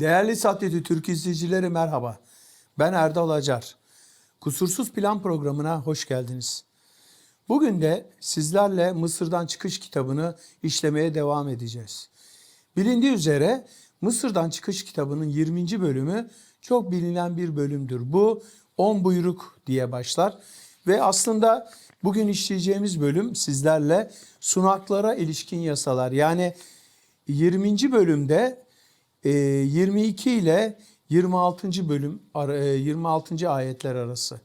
Değerli Satyeti Türk izleyicileri merhaba. Ben Erdal Acar. Kusursuz Plan programına hoş geldiniz. Bugün de sizlerle Mısır'dan Çıkış kitabını işlemeye devam edeceğiz. Bilindiği üzere Mısır'dan Çıkış kitabının 20. bölümü çok bilinen bir bölümdür. Bu 10 buyruk diye başlar ve aslında bugün işleyeceğimiz bölüm sizlerle sunaklara ilişkin yasalar yani 20. bölümde 22 ile 26. bölüm ara- e, 26. ayetler arası.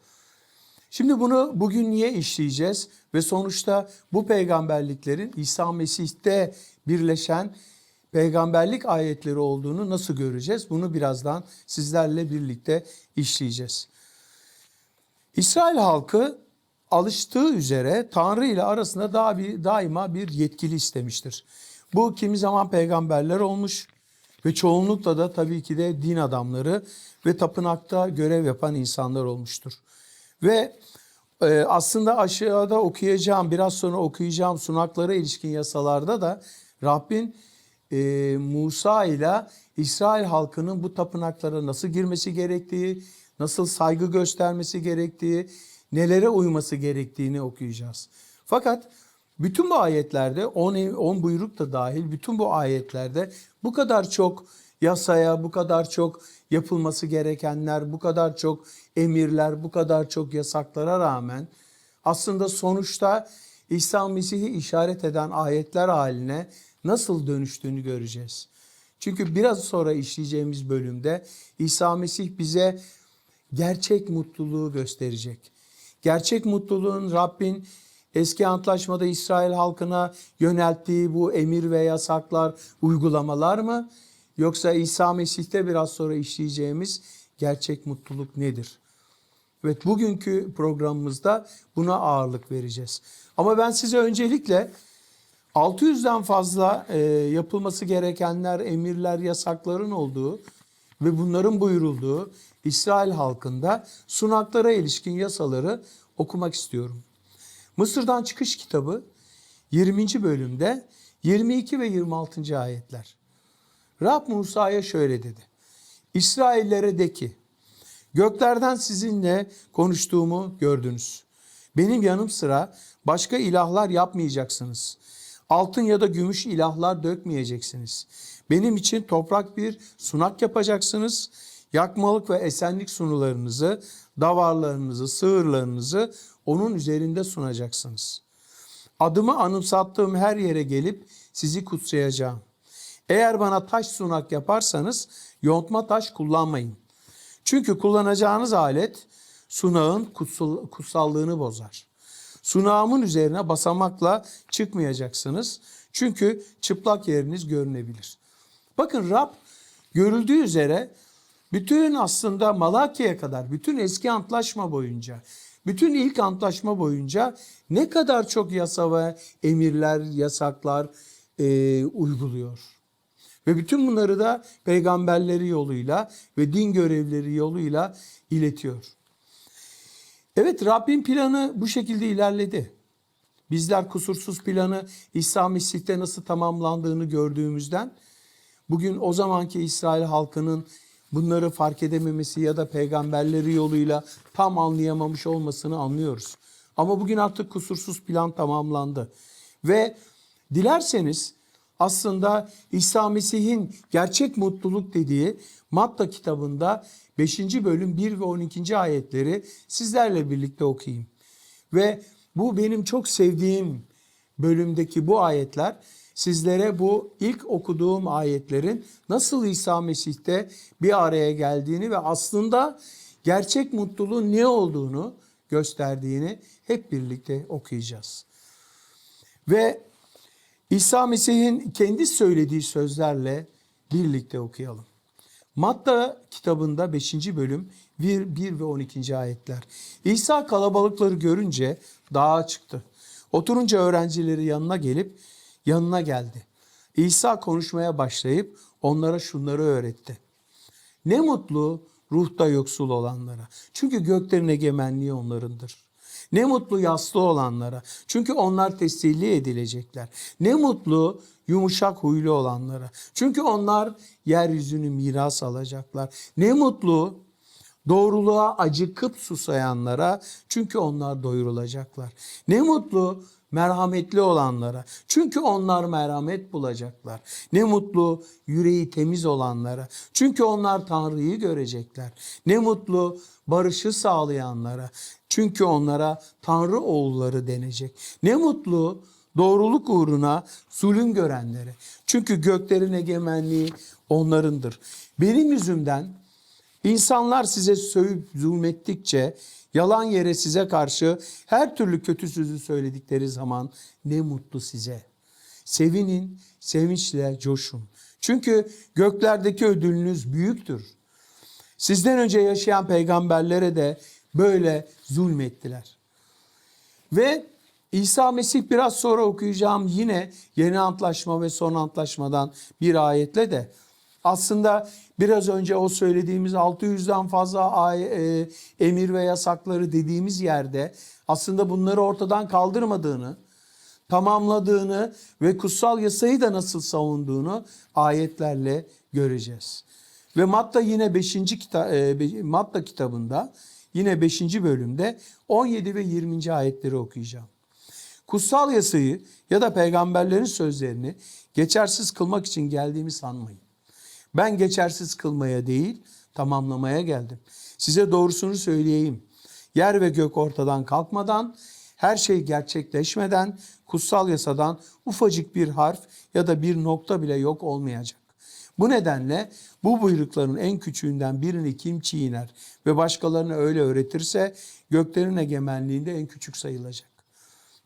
Şimdi bunu bugün niye işleyeceğiz ve sonuçta bu peygamberliklerin İsa Mesih'te birleşen peygamberlik ayetleri olduğunu nasıl göreceğiz? Bunu birazdan sizlerle birlikte işleyeceğiz. İsrail halkı alıştığı üzere Tanrı ile arasında daha bir, daima bir yetkili istemiştir. Bu kimi zaman peygamberler olmuş ve çoğunlukla da tabii ki de din adamları ve tapınakta görev yapan insanlar olmuştur. Ve e, aslında aşağıda okuyacağım, biraz sonra okuyacağım sunaklara ilişkin yasalarda da Rabbin e, Musa ile İsrail halkının bu tapınaklara nasıl girmesi gerektiği, nasıl saygı göstermesi gerektiği, nelere uyması gerektiğini okuyacağız. Fakat bütün bu ayetlerde 10 10 buyruk da dahil bütün bu ayetlerde bu kadar çok yasaya, bu kadar çok yapılması gerekenler, bu kadar çok emirler, bu kadar çok yasaklara rağmen aslında sonuçta İsa Mesih'i işaret eden ayetler haline nasıl dönüştüğünü göreceğiz. Çünkü biraz sonra işleyeceğimiz bölümde İsa Mesih bize gerçek mutluluğu gösterecek. Gerçek mutluluğun Rabbin eski antlaşmada İsrail halkına yönelttiği bu emir ve yasaklar, uygulamalar mı? Yoksa İsa Mesih'te biraz sonra işleyeceğimiz gerçek mutluluk nedir? Evet bugünkü programımızda buna ağırlık vereceğiz. Ama ben size öncelikle 600'den fazla e, yapılması gerekenler, emirler, yasakların olduğu ve bunların buyurulduğu İsrail halkında sunaklara ilişkin yasaları okumak istiyorum. Mısır'dan Çıkış kitabı 20. bölümde 22 ve 26. ayetler. Rab Musa'ya şöyle dedi. İsraillere de ki, göklerden sizinle konuştuğumu gördünüz. Benim yanım sıra başka ilahlar yapmayacaksınız. Altın ya da gümüş ilahlar dökmeyeceksiniz. Benim için toprak bir sunak yapacaksınız. Yakmalık ve esenlik sunularınızı, davarlarınızı, sığırlarınızı onun üzerinde sunacaksınız. Adımı anımsattığım her yere gelip sizi kutsayacağım. Eğer bana taş sunak yaparsanız yontma taş kullanmayın. Çünkü kullanacağınız alet sunağın kutsal, kutsallığını bozar. Sunağımın üzerine basamakla çıkmayacaksınız. Çünkü çıplak yeriniz görünebilir. Bakın Rab görüldüğü üzere bütün aslında Malaki'ye kadar, bütün eski antlaşma boyunca, bütün ilk antlaşma boyunca ne kadar çok yasa ve emirler, yasaklar e, uyguluyor. Ve bütün bunları da peygamberleri yoluyla ve din görevleri yoluyla iletiyor. Evet Rabbin planı bu şekilde ilerledi. Bizler kusursuz planı İsa Mesih'te nasıl tamamlandığını gördüğümüzden bugün o zamanki İsrail halkının bunları fark edememesi ya da peygamberleri yoluyla tam anlayamamış olmasını anlıyoruz. Ama bugün artık kusursuz plan tamamlandı. Ve dilerseniz aslında İsa Mesih'in gerçek mutluluk dediği Matta kitabında 5. bölüm 1 ve 12. ayetleri sizlerle birlikte okuyayım. Ve bu benim çok sevdiğim bölümdeki bu ayetler sizlere bu ilk okuduğum ayetlerin nasıl İsa Mesih'te bir araya geldiğini ve aslında gerçek mutluluğun ne olduğunu gösterdiğini hep birlikte okuyacağız. Ve İsa Mesih'in kendi söylediği sözlerle birlikte okuyalım. Matta kitabında 5. bölüm 1, 1 ve 12. ayetler. İsa kalabalıkları görünce dağa çıktı. Oturunca öğrencileri yanına gelip yanına geldi. İsa konuşmaya başlayıp onlara şunları öğretti. Ne mutlu ruhta yoksul olanlara. Çünkü göklerin egemenliği onlarındır. Ne mutlu yaslı olanlara. Çünkü onlar teselli edilecekler. Ne mutlu yumuşak huylu olanlara. Çünkü onlar yeryüzünü miras alacaklar. Ne mutlu doğruluğa acıkıp susayanlara. Çünkü onlar doyurulacaklar. Ne mutlu merhametli olanlara. Çünkü onlar merhamet bulacaklar. Ne mutlu yüreği temiz olanlara. Çünkü onlar Tanrı'yı görecekler. Ne mutlu barışı sağlayanlara. Çünkü onlara Tanrı oğulları denecek. Ne mutlu doğruluk uğruna zulüm görenlere. Çünkü göklerin egemenliği onlarındır. Benim yüzümden İnsanlar size sövüp zulmettikçe yalan yere size karşı her türlü kötü sözü söyledikleri zaman ne mutlu size. Sevinin, sevinçle coşun. Çünkü göklerdeki ödülünüz büyüktür. Sizden önce yaşayan peygamberlere de böyle zulmettiler. Ve İsa Mesih biraz sonra okuyacağım yine yeni antlaşma ve son antlaşmadan bir ayetle de aslında biraz önce o söylediğimiz 600'den fazla ay, e, emir ve yasakları dediğimiz yerde aslında bunları ortadan kaldırmadığını, tamamladığını ve kutsal yasayı da nasıl savunduğunu ayetlerle göreceğiz. Ve Matta yine 5. Kita e, Matta kitabında yine 5. bölümde 17 ve 20. ayetleri okuyacağım. Kutsal yasayı ya da peygamberlerin sözlerini geçersiz kılmak için geldiğimi sanmayın. Ben geçersiz kılmaya değil, tamamlamaya geldim. Size doğrusunu söyleyeyim. Yer ve gök ortadan kalkmadan, her şey gerçekleşmeden, kutsal yasadan ufacık bir harf ya da bir nokta bile yok olmayacak. Bu nedenle bu buyrukların en küçüğünden birini kim çiğner ve başkalarına öyle öğretirse göklerin egemenliğinde en küçük sayılacak.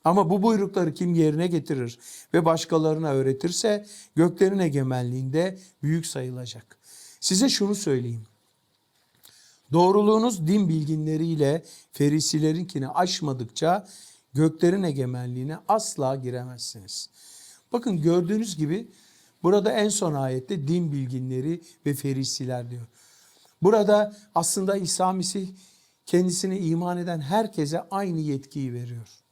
Ama bu buyrukları kim yerine getirir ve başkalarına öğretirse göklerin egemenliğinde büyük sayılacak. Size şunu söyleyeyim. Doğruluğunuz din bilginleriyle ferisilerinkini aşmadıkça göklerin egemenliğine asla giremezsiniz. Bakın gördüğünüz gibi burada en son ayette din bilginleri ve ferisiler diyor. Burada aslında İsa Mesih kendisine iman eden herkese aynı yetkiyi veriyor.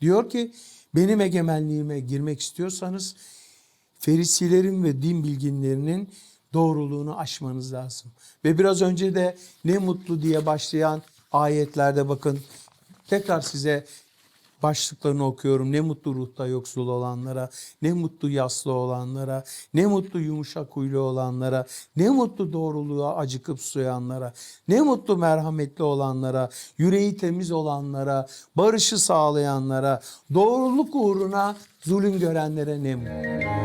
Diyor ki benim egemenliğime girmek istiyorsanız ferisilerin ve din bilginlerinin doğruluğunu aşmanız lazım. Ve biraz önce de ne mutlu diye başlayan ayetlerde bakın tekrar size başlıklarını okuyorum. Ne mutlu ruhta yoksul olanlara, ne mutlu yaslı olanlara, ne mutlu yumuşak huylu olanlara, ne mutlu doğruluğa acıkıp suyanlara, ne mutlu merhametli olanlara, yüreği temiz olanlara, barışı sağlayanlara, doğruluk uğruna zulüm görenlere ne mutlu.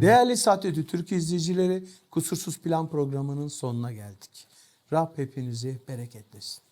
Değerli Satyatü Türk izleyicileri, Kusursuz Plan programının sonuna geldik. Rab hepinizi bereketlesin.